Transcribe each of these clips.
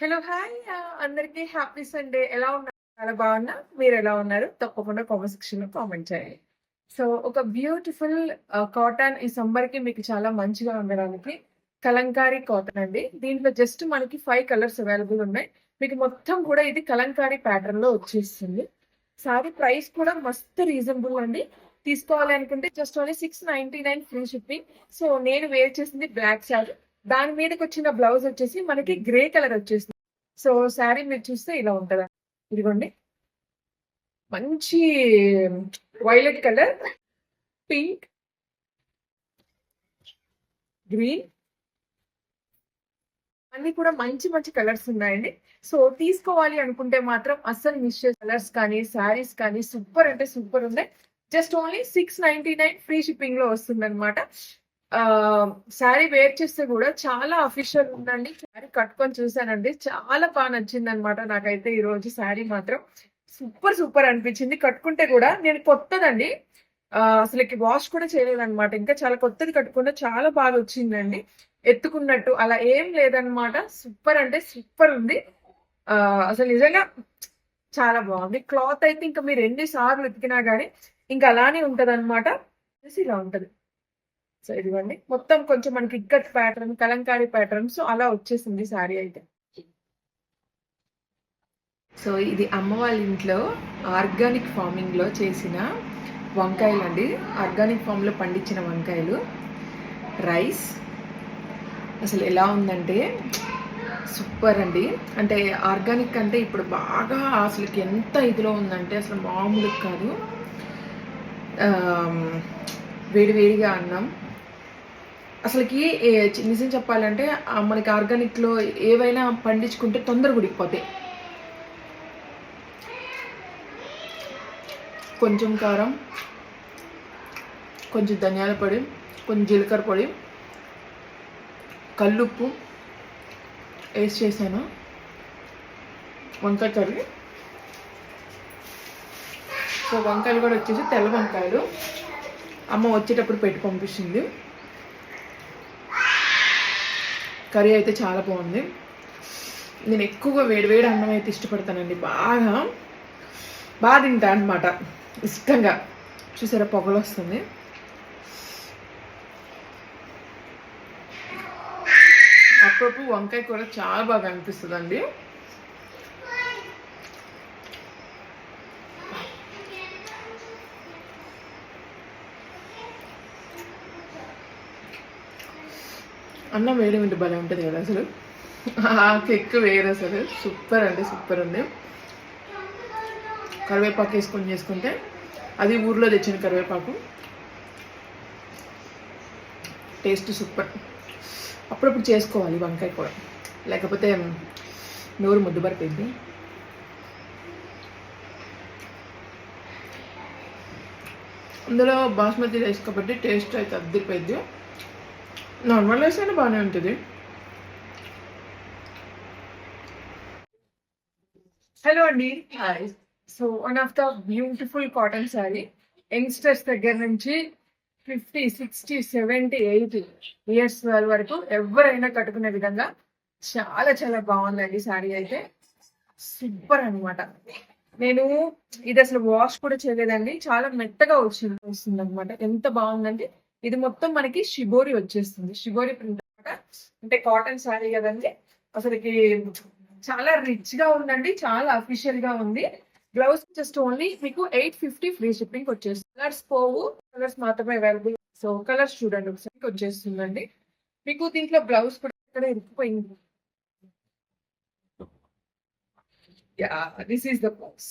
Hello hi. అందరికి happy Sunday. ఎలా ఉన్నారు? చాలా బాగున్నా. మీరు ఎలా ఉన్నారు? తప్పకుండా కామెంట్ సెక్షన్లో కామెంట్ చేయాలి సో ఒక బ్యూటిఫుల్ కాటన్ ఈ సమ్మర్కి మీకు చాలా మంచిగా ఉండడానికి కలంకారీ కాటన్ అండి. దీంట్లో జస్ట్ మనకి ఫైవ్ కలర్స్ అవైలబుల్ ఉన్నాయి. మీకు మొత్తం కూడా ఇది కలంకారీ ప్యాటర్న్లో వచ్చేస్తుంది. సారీ ప్రైస్ కూడా మస్తు రీజనబుల్ అండి. తీసుకోవాలి అనుకుంటే just only six ninety nine free shipping so నేను వేర్ చేసింది బ్లాక్ శారీ దాని మీదకి వచ్చిన బ్లౌజ్ వచ్చేసి మనకి గ్రే కలర్ వచ్చేసింది సో శారీ మీరు చూస్తే ఇలా ఉంటది? ఇదిగోండి. మంచి వైలెట్ కలర్ పింక్ గ్రీన్. అన్ని కూడా మంచి మంచి కలర్స్ ఉన్నాయండి. సో తీసుకోవాలి అనుకుంటే మాత్రం అస్సలు మిస్ చేసే కలర్స్ కానీ శారీస్ కానీ సూపర్ అంటే సూపర్ ఉన్నాయి. Just only six ninety nine free షిప్పింగ్లో వస్తుంది అనమాట శారీ వేర్ చేస్తే కూడా చాలా అఫీషియల్ ఉందండి. శారీ కట్టుకొని చూసానండి చాలా బాగా నచ్చింది అనమాట నాకైతే ఈ రోజు శారీ మాత్రం. సూపర్ సూపర్ అనిపించింది. కట్టుకుంటే కూడా నేను కొత్తదండి. అసలు అసలుకి వాష్ కూడా చేయలేదన్నమాట. ఇంకా చాలా కొత్తది కట్టుకుంటే చాలా బాగా వచ్చిందండి. ఎత్తుకున్నట్టు అలా ఏం లేదనమాట సూపర్ అంటే సూపర్ ఉంది. అసలు నిజంగా చాలా బాగుంది. క్లాత్ అయితే ఇంకా మీరు ఎన్ని సార్లు ఉతికినా ఇంకా అలానే ఉంటది అనమాట ఇలా ఉంటది. సో ఇదిగోండి. మొత్తం కొంచెం మనకి ikkat pattern kalamkari pattern so అలా వచ్చేసింది శారీ అయితే. సో ఇది అమ్మ వాళ్ళ ఇంట్లో ఆర్గానిక్ ఫార్మింగ్లో చేసిన వంకాయలు అండి ఆర్గానిక్ ఫామ్లో పండించిన వంకాయలు. రైస్ అసలు ఎలా ఉందంటే సూపర్ అండి. అంటే ఆర్గానిక్ అంటే ఇప్పుడు బాగా అసలుకి ఎంత ఇదిలో ఉందంటే అసలు మామూలు కాదు. వేడివేడిగా అన్నం అసలుకి నిజం చెప్పాలంటే మనకి ఆర్గానిక్లో ఏవైనా పండించుకుంటే తొందరగా ఉడికిపోతాయి. కొంచెం కారం కొంచెం ధనియాల పొడి కొంచెం జీలకర్ర పొడి కల్లుప్పు వేసి చేశాను. వంకాయ కర్రీ. సో వంకాయలు కూడా వచ్చేసి తెల్ల వంకాయలు. అమ్మ వచ్చేటప్పుడు పెట్టి పంపించింది కర్రీ అయితే చాలా బాగుంది. నేను ఎక్కువగా వేడివేడి అన్నం అయితే ఇష్టపడతానండి బాగా. బాగా తింటా అనమాట ఇష్టంగా. చూసారా పొగలు వస్తుంది. అప్పుడప్పుడు వంకాయ కూర చాలా బాగా అనిపిస్తుంది అన్నం వేడి ఇంటి భలే ఉంటుంది కదా అసలు? ఆ కెక్ వేరు అసలు. సూపర్ అంటే సూపర్ ఉంది. కరివేపాకు వేసుకొని చేసుకుంటే అది ఊర్లో తెచ్చిన కరివేపాకు. Taste super. అప్పుడప్పుడు చేసుకోవాలి వంకాయ కూర. లేకపోతే నోరు ముద్దు పడిపోయింది అందులో బాస్మతి రైస్ కాబట్టి టేస్ట్ అయితే అద్దరిపోయింది. నార్మల్ రైస్ అయినా బాగానే ఉంటుంది. హలో అండి. Hi. So one of the beautiful cotton sari youngsters దగ్గర నుంచి fifty sixty seventy eighty years వరకు ఎవరైనా కట్టుకునే విధంగా చాలా చాలా బాగుందండి శారీ అయితే. సూపర్ అన్నమాట. నేను ఇది అసలు వాష్ కూడా చేయలేదండి. చాలా మెత్తగా వచ్చింది వస్తుంది అనమాట ఎంత బాగుందంటే ఇది మొత్తం మనకి షిబోరి వచ్చేస్తుంది. షిబోరి ప్రింట్ అనమాట. అంటే కాటన్ శారీ కదండి. అసలుకి చాలా రిచ్గా ఉందండి. చాలా అఫీషియల్గా ఉంది. బ్లౌజ్ జస్ట్ ఓన్లీ మీకు ఎయిట్ ఫిఫ్టీ ఫ్రీ షిప్పింగ్ వచ్చేస్తుంది. కలర్స్ పోవు. కలర్స్ మాత్రమే అవైలబుల్ సో కలర్స్ చూడండి. ఒకసారి వచ్చేస్తుందండి. మీకు దీంట్లో బ్లౌజ్ కూడా ఇక్కడ ఇరికిపోయింది. Ya this is the blouse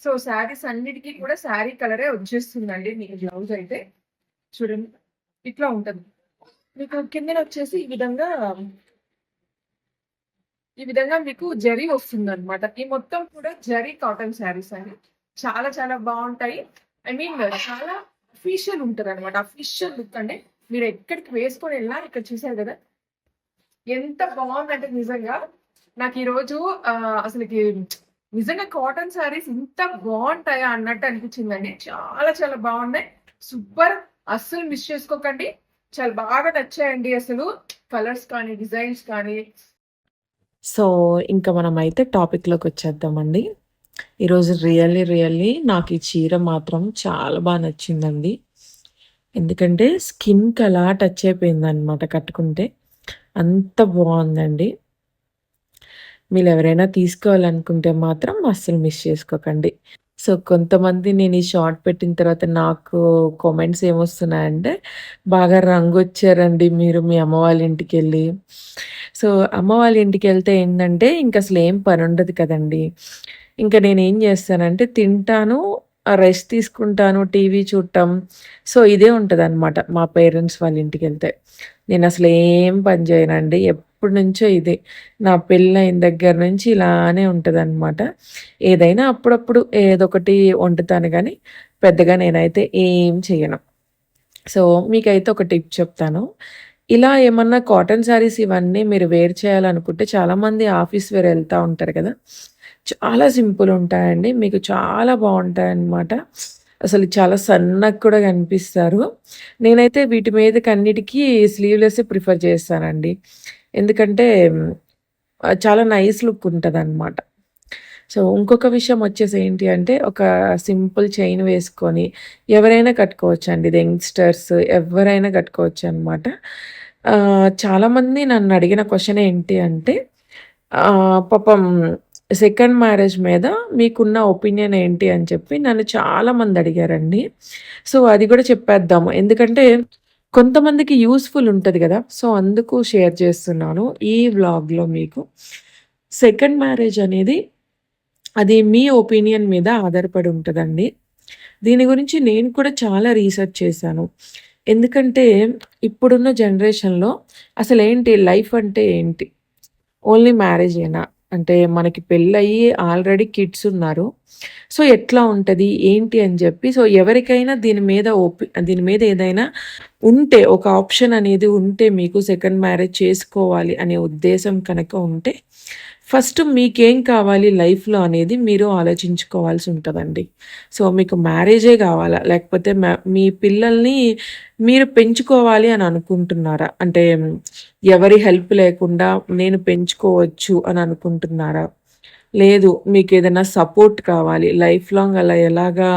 so saris అన్నిటికీ కూడా శారీ కలరే వచ్చేస్తుందండి. మీకు బ్లౌజ్ అయితే. చూడండి. ఇట్లా ఉంటుంది. మీకు కిందన వచ్చేసి ఈ విధంగా ఈ విధంగా మీకు జరీ వస్తుంది అనమాట ఈ మొత్తం కూడా జరీ కాటన్ శారీస్ అండి. చాలా చాలా బాగుంటాయి. ఐ మీన్ చాలా అఫీషియల్ ఉంటుంది అనమాట అఫీషియల్ లుక్ అంటే మీరు ఎక్కడికి వేసుకొని వెళ్ళినా ఇక్కడ చూసారు కదా? ఎంత బాగుందంటే నిజంగా. నాకు ఈ రోజు అసలుకి నిజంగా కాటన్ శారీస్ ఇంత బాగుంటాయా అన్నట్టు అనిపించిందండి. చాలా చాలా బాగున్నాయి. సూపర్. అస్సలు మిస్ చేసుకోకండి చాలా బాగా నచ్చాయండి అసలు కలర్స్ కానీ డిజైన్స్ కానీ సో, ఇంక మనమైతే టాపిక్‌లోకొచ్చేద్దామండి. ఈరోజు రియల్లీ, రియల్లీ నాకు ఈ చీర మాత్రం చాలా బాగా నచ్చిందండి. ఎందుకంటే స్కిన్‌కి అలా టచ్ అయిపోయిందనమాట కట్టుకుంటే. అంత బాగుందండి మీరు ఎవరైనా తీసుకోవాలనుకుంటే మాత్రం అస్సలు మిస్ చేసుకోకండి. సో, కొంతమంది నేను ఈ షార్ట్ పెట్టిన తర్వాత నాకు కామెంట్స్ ఏమొస్తున్నాయంటే, "బాగా రంగు వచ్చారండి మీరు మీ అమ్మ వాళ్ళ ఇంటికెళ్ళి." సో, అమ్మ వాళ్ళ ఇంటికెళ్తే ఏంటంటే ఇంక అసలు ఏం పని ఉండదు కదండీ. నేను నేనేం చేస్తానంటే తింటాను, రెస్ట్ తీసుకుంటాను, టీవీ చూడటం. సో, ఇదే ఉంటదనమాట మా పేరెంట్స్ వాళ్ళ ఇంటికెళ్తే. ఏం పని చేయనండి ఎప్పటి నుంచో ఇదే. నా పెళ్ళైన దగ్గర నుంచి ఇలానే ఉంటదనమాట. ఏదైనా అప్పుడప్పుడు ఏదొకటి వండుతాను కానీ పెద్దగా నేనైతే ఏం చేయను సో, మీకైతే ఒక టిప్ చెప్తాను. ఇలా ఏమన్నా కాటన్ శారీస్ ఇవన్నీ మీరు వేర్ చేయాలనుకుంటే చాలామంది ఆఫీస్ వేర్ వెళ్తూ ఉంటారు కదా! చాలా సింపుల్ ఉంటాయండి. మీకు చాలా బావుంటాయన్నమాట. అసలు చాలా సన్నగా కూడా కనిపిస్తారు. నేనైతే వీటి మీదకి అన్నిటికీ స్లీవ్లెస్ ప్రిఫర్ చేస్తానండి. ఎందుకంటే చాలా నైస్ లుక్ ఉంటుంది అనమాట సో, ఇంకొక విషయం వచ్చేసి ఏంటి అంటే ఒక సింపుల్ చైన్ వేసుకొని ఎవరైనా కట్టుకోవచ్చండి. ఇది యంగ్‌స్టర్స్ ఎవరైనా కట్టుకోవచ్చనమాట. అనమాట చాలామంది నన్నడిగిన క్వశ్చన్ ఏంటి అంటే పాపం సెకండ్ మ్యారేజ్ మీద మీకున్న ఒపీనియన్ ఏంటి అని చెప్పి నన్ను చాలామంది అడిగారండి. సో, అది కూడా చెప్పేద్దాము. ఎందుకంటే కొంతమందికి యూస్ఫుల్ ఉంటుంది కదా సో, అందుకు షేర్ చేస్తున్నాను ఈ వ్లాగ్‌లో మీకు. సెకండ్ మ్యారేజ్ అనేది అది మీ ఒపీనియన్ మీద ఆధారపడి ఉంటుందండి దీని గురించి నేను కూడా చాలా రీసెర్చ్ చేశాను. ఎందుకంటే ఇప్పుడున్న జనరేషన్‌లో అసలు ఏంటి లైఫ్ అంటే ఏంటి? ఓన్లీ మ్యారేజేనా? అంటే మనకి పెళ్ళయ్యి ఆల్రెడీ కిడ్స్ ఉన్నారు. సో, ఎట్లా ఉంటుంది ఏంటి? అని చెప్పి సో, ఎవరికైనా దీని మీద ఓపి దీని మీద ఏదైనా ఉంటే ఒక ఆప్షన్ అనేది ఉంటే మీకు సెకండ్ మ్యారేజ్ చేసుకోవాలి అనే ఉద్దేశం కనుక ఉంటే ఫస్ట్ మీకేం కావాలి లైఫ్‌లో అనేది మీరు ఆలోచించుకోవాల్సి ఉంటుందండి సో, మీకు మ్యారేజే కావాలా లేకపోతే మీ పిల్లల్ని మీరు పెంచుకోవాలి అని అనుకుంటున్నారా? అంటే ఎవరి హెల్ప్ లేకుండా నేను పెంచుకోవచ్చు అని అనుకుంటున్నారా? లేదు మీకు ఏదైనా సపోర్ట్ కావాలి. లైఫ్ లాంగ్ అలా ఎలాగా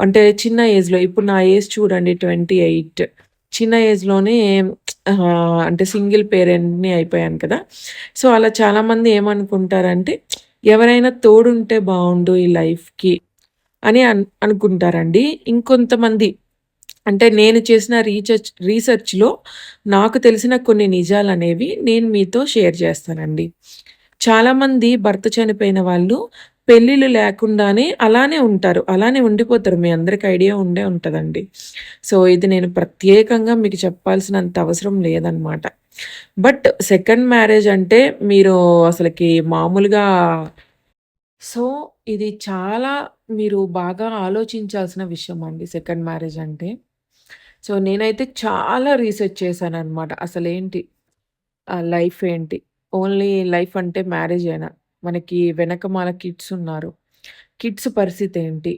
అంటే చిన్న ఏజ్‌లో ఇప్పుడు నా ఏజ్ చూడండి 28 చిన్న ఏజ్‌లోనే అంటే సింగిల్ పేరెంట్‌ని అయిపోయాను కదా! సో, అలా చాలామంది ఏమనుకుంటారంటే ఎవరైనా తోడుంటే బాగుండు ఈ లైఫ్‌కి అని అన్ అనుకుంటారండి. ఇంకొంతమంది అంటే నేను చేసిన రీచర్చ్ రీసెర్చ్‌లో నాకు తెలిసిన కొన్ని నిజాలు అనేవి నేను మీతో షేర్ చేస్తానండి. చాలామంది భర్త చనిపోయిన వాళ్ళు పెళ్ళిళ్ళు లేకుండానే అలానే ఉంటారు. అలానే ఉండిపోతారు. మీ అందరికి ఐడియా ఉండే ఉంటుందండి సో, ఇది నేను ప్రత్యేకంగా మీకు చెప్పాల్సినంత అవసరం లేదనమాట. బట్ సెకండ్ మ్యారేజ్ అంటే మీరు అసలకి మామూలుగా సో, ఇది చాలా మీరు బాగా ఆలోచించాల్సిన విషయం అండి సెకండ్ మ్యారేజ్ అంటే. సో, నేనైతే చాలా రీసెర్చ్ చేశాను అనమాట అసలేంటి? ఏంటి లైఫ్ ఏంటి? ఓన్లీ లైఫ్ అంటే మ్యారేజ్ అయినా మనకి వెనకమాల కిడ్స్ ఉన్నారు. కిడ్స్ పరిస్థితి ఏంటి?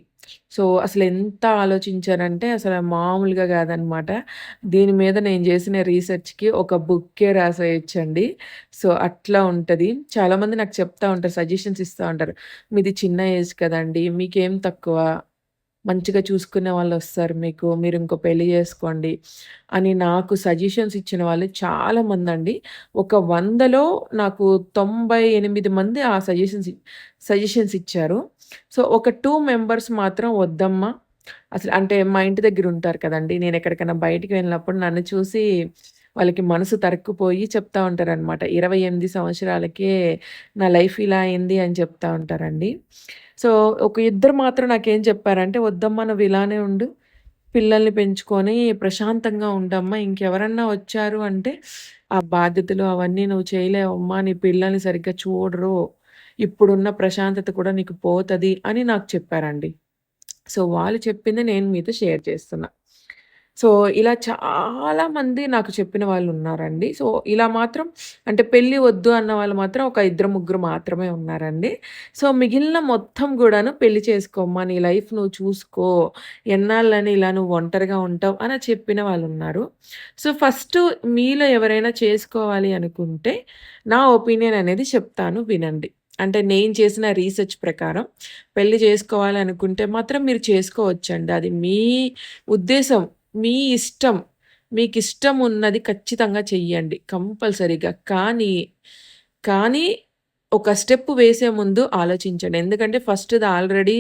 సో, అసలు ఎంత ఆలోచించారంటే అసలు మామూలుగా కాదనమాట. దీని మీద నేను చేసిన రీసెర్చ్‌కి ఒక బుక్కే రాసేయచ్చండి సో, అట్లా ఉంటుంది చాలామంది నాకు చెప్తా ఉంటారు. సజెషన్స్ ఇస్తూ ఉంటారు. మీది చిన్న ఏజ్ కదండీ! మీకేం తక్కువ? మంచిగా చూసుకునే వాళ్ళు వస్తారు మీకు. మీరు ఇంకో పెళ్ళి చేసుకోండి అని నాకు సజెషన్స్ ఇచ్చిన వాళ్ళు చాలా మందండి ఒక వందలో నాకు 98 మంది ఆ సజెషన్స్ సజెషన్స్ ఇచ్చారు. సో, ఒక టూ మెంబర్స్ మాత్రం వద్దమ్మా అసలు అంటే మా ఇంటి దగ్గర ఉంటారు కదండి నేను ఎక్కడికైనా బయటికి వెళ్ళినప్పుడు నన్ను చూసి వాళ్ళకి మనసు తరక్కుపోయి చెప్తా ఉంటారనమాట. 28 సంవత్సరాలకే నా లైఫ్ ఇలా అయింది అని చెప్తా ఉంటారండి. సో, ఒక ఇద్దరు మాత్రం నాకేం చెప్పారంటే, "వద్దమ్మా నువ్వు ఇలానే ఉండు. పిల్లల్ని పెంచుకొని ప్రశాంతంగా ఉండమ్మా. ఇంకెవరన్నా వచ్చారు అంటే ఆ బాధ్యతలు అవన్నీ నువ్వు చేయలేవమ్మా. నీ పిల్లల్ని సరిగ్గా చూడరు. ఇప్పుడున్న ప్రశాంతత కూడా నీకు పోతుంది అని నాకు చెప్పారండి. సో, వాళ్ళు చెప్పింది నేను మీతో షేర్ చేస్తున్నా. సో, ఇలా చాలా మంది నాకు చెప్పిన వాళ్ళు ఉన్నారండి సో, ఇలా మాత్రం అంటే పెళ్ళి వద్దు అన్న వాళ్ళు మాత్రం ఒక ఇద్దరు, ముగ్గురు మాత్రమే ఉన్నారండి. సో, మిగిలిన మొత్తం కూడాను పెళ్ళి చేసుకోమ్మా! నీ లైఫ్ నువ్వు చూసుకో. ఎన్నాళ్ళని ఇలా నువ్వు ఒంటరిగా ఉంటావు అని చెప్పిన వాళ్ళు ఉన్నారు సో, ఫస్ట్ మీలో ఎవరైనా చేసుకోవాలి అనుకుంటే నా ఒపీనియన్ అనేది చెప్తాను వినండి. అంటే నేను చేసిన రీసెర్చ్ ప్రకారం పెళ్ళి చేసుకోవాలనుకుంటే మాత్రం మీరు చేసుకోవచ్చండి. అది మీ ఉద్దేశం, మీ ఇష్టం. మీకు ఇష్టం ఉన్నది ఖచ్చితంగా చెయ్యండి కంపల్సరీగా. కానీ, కానీ ఒక స్టెప్ వేసే ముందు ఆలోచించండి. ఎందుకంటే ఫస్ట్‌ది ఆల్రెడీ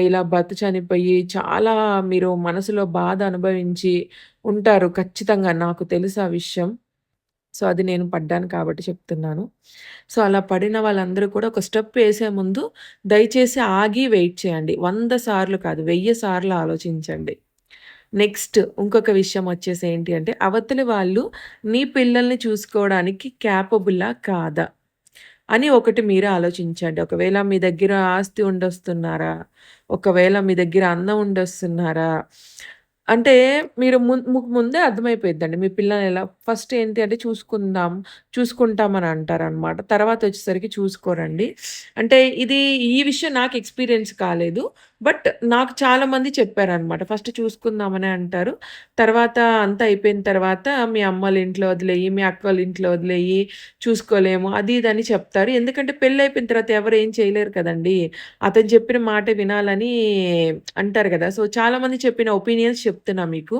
ఇలా బతు చనిపోయి చాలా మీరు మనసులో బాధ అనుభవించి ఉంటారు ఖచ్చితంగా. నాకు తెలుసు ఆ విషయం. సో, అది నేను పడ్డాను కాబట్టి చెప్తున్నాను. సో, అలా పడిన వాళ్ళందరూ కూడా ఒక స్టెప్ వేసే ముందు దయచేసి ఆగి వెయిట్ చేయండి. వంద సార్లు కాదు వెయ్యి సార్లు ఆలోచించండి. నెక్స్ట్ ఇంకొక విషయం వచ్చేసి ఏంటి అంటే అవతలి వాళ్ళు నీ పిల్లల్ని చూసుకోవడానికి క్యాపబుల్లా కాదా? అని ఒకటి మీరు ఆలోచించండి. ఒకవేళ మీ దగ్గర ఆస్తి ఉండొస్తున్నారా? ఒకవేళ మీ దగ్గర అన్నం ఉండొస్తున్నారా? అంటే మీరు ము ముందే అర్థమైపోయిద్దండి. మీ పిల్లల్ని ఎలా ఫస్ట్ ఏంటి అంటే చూసుకుందాం, చూసుకుంటామని అంటారనమాట. తర్వాత వచ్చేసరికి చూసుకోరండి. అంటే ఇది ఈ విషయం నాకు ఎక్స్‌పీరియన్స్ కాలేదు. బట్ నాకు చాలామంది చెప్పారనమాట. ఫస్ట్ చూసుకుందామనే అంటారు. తర్వాత అంతా అయిపోయిన తర్వాత మీ అమ్మలు ఇంట్లో వదిలేయి, మీ అక్కోళ్ళ ఇంట్లో వదిలేయి, చూసుకోలేము అది ఇది అని చెప్తారు. ఎందుకంటే పెళ్ళి అయిపోయిన తర్వాత ఎవరు ఏం చేయలేరు కదండీ! అతను చెప్పిన మాట వినాలని అంటారు కదా సో, చాలామంది చెప్పిన ఒపీనియన్స్ చెప్తున్నా మీకు.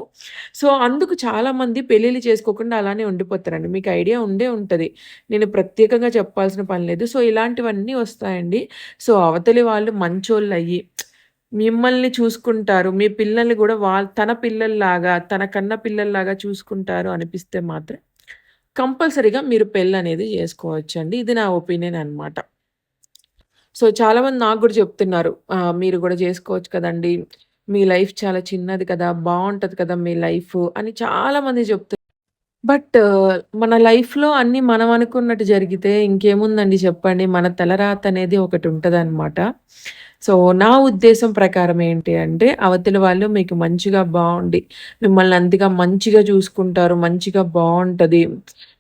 సో, అందుకు చాలామంది పెళ్ళిళ్ళు చేసుకోకుండా అలానే ఉండిపోతారండి. మీకు ఐడియా ఉండే ఉంటుంది నేను ప్రత్యేకంగా చెప్పాల్సిన పని లేదు. సో, ఇలాంటివన్నీ వస్తాయండి. సో, అవతలి వాళ్ళు మంచోళ్ళు అయ్యి మిమ్మల్ని చూసుకుంటారు. మీ పిల్లల్ని కూడా వాళ్ తన పిల్లల్లాగా, తన కన్న పిల్లల్లాగా చూసుకుంటారు అనిపిస్తే మాత్రం కంపల్సరీగా మీరు పెళ్ళి అనేది చేసుకోవచ్చండి ఇది నా ఒపీనియన్ అనమాట. సో, చాలామంది నాకు కూడా చెప్తున్నారు. మీరు కూడా చేసుకోవచ్చు కదండీ! మీ లైఫ్ చాలా చిన్నది కదా! బాగుంటుంది కదా! మీ లైఫ్ అని చాలామంది చెప్తున్నారు బట్ మన లైఫ్‌లో అన్నీ మనం అనుకున్నట్టు జరిగితే ఇంకేముందండి చెప్పండి. మన తలరాత అనేది ఒకటి ఉంటదనమాట. సో, నా ఉద్దేశం ప్రకారం ఏంటి అంటే అవతలి వాళ్ళు మీకు మంచిగా బాగుండి మిమ్మల్ని అంతగా మంచిగా చూసుకుంటారు. మంచిగా బాగుంటుంది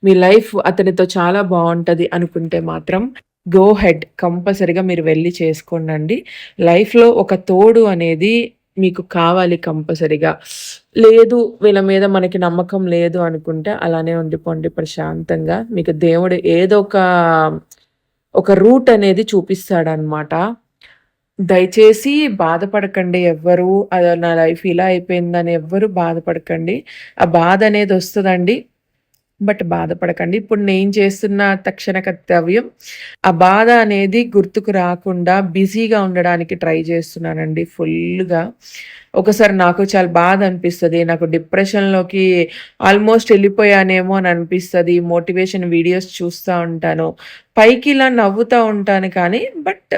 మీ లైఫ్ అతనితో చాలా బాగుంటుంది అనుకుంటే మాత్రం గో హెడ్ కంపల్సరీగా మీరు వెళ్ళి చేసుకోండండి. లైఫ్‌లో ఒక తోడు అనేది మీకు కావాలి కంపల్సరిగా లేదు వీళ్ళ మీద మనకి నమ్మకం లేదు అనుకుంటే అలానే ఉండిపోండి ప్రశాంతంగా. మీకు దేవుడు ఏదో ఒక, ఒక రూట్ అనేది చూపిస్తాడనమాట. దయచేసి బాధపడకండి ఎవ్వరు. అది నా లైఫ్ ఇలా అయిపోయిందని ఎవ్వరు బాధపడకండి. ఆ బాధ అనేది వస్తుందండి బట్ బాధపడకండి. ఇప్పుడు నేను చేస్తున్న తక్షణ కర్తవ్యం ఆ బాధ అనేది గుర్తుకు రాకుండా బిజీగా ఉండడానికి ట్రై చేస్తున్నానండి ఫుల్గా ఒకసారి నాకు చాలా బాధ అనిపిస్తుంది నాకు డిప్రెషన్‌లోకి ఆల్మోస్ట్ వెళ్ళిపోయానేమో అని అనిపిస్తుంది మోటివేషన్ వీడియోస్ చూస్తూ ఉంటాను. పైకి ఇలా నవ్వుతూ ఉంటాను కానీ బట్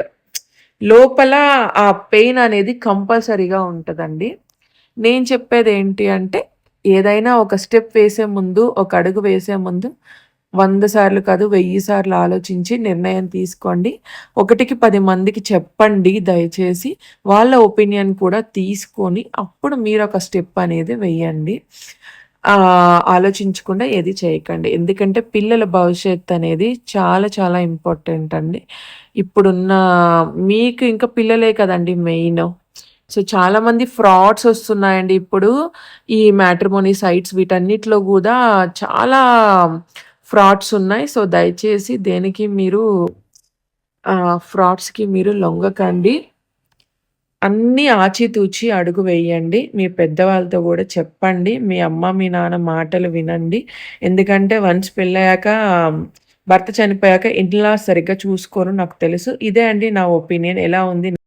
లోపల ఆ పెయిన్ అనేది కంపల్సరీగా ఉంటుందండి నేను చెప్పేది ఏంటి అంటే ఏదైనా ఒక స్టెప్ వేసే ముందు, ఒక అడుగు వేసే ముందు వంద సార్లు కాదు వెయ్యి సార్లు ఆలోచించి నిర్ణయం తీసుకోండి. ఒకటికి పది మందికి చెప్పండి దయచేసి. వాళ్ళ ఒపీనియన్ కూడా తీసుకొని అప్పుడు మీరు ఒక స్టెప్ అనేది వెయ్యండి. ఆలోచించకుండా ఏది చేయకండి. ఎందుకంటే పిల్లల భవిష్యత్ అనేది చాలా చాలా ఇంపార్టెంట్ అండి. ఇప్పుడున్న మీకు ఇంకా పిల్లలే కదండి మెయిన్ సో, చాలామంది ఫ్రాడ్స్ వస్తున్నాయండి ఇప్పుడు. ఈ మ్యాట్రిమోనీ సైట్స్ వీటన్నిటిలో కూడా చాలా ఫ్రాడ్స్ ఉన్నాయి. సో, దయచేసి దేనికి మీరు ఫ్రాడ్స్‌కి మీరు లొంగకండి. అన్నీ ఆచితూచి అడుగు వేయండి. మీ పెద్దవాళ్ళతో కూడా చెప్పండి. మీ అమ్మ, మీ నాన్న మాటలు వినండి. ఎందుకంటే వన్స్ పెళ్ళయ్యాక భర్త చనిపోయాక ఇంట్లో సరిగ్గా చూసుకోరు నాకు తెలుసు. ఇదే అండి నా ఒపీనియన్. ఎలా ఉంది?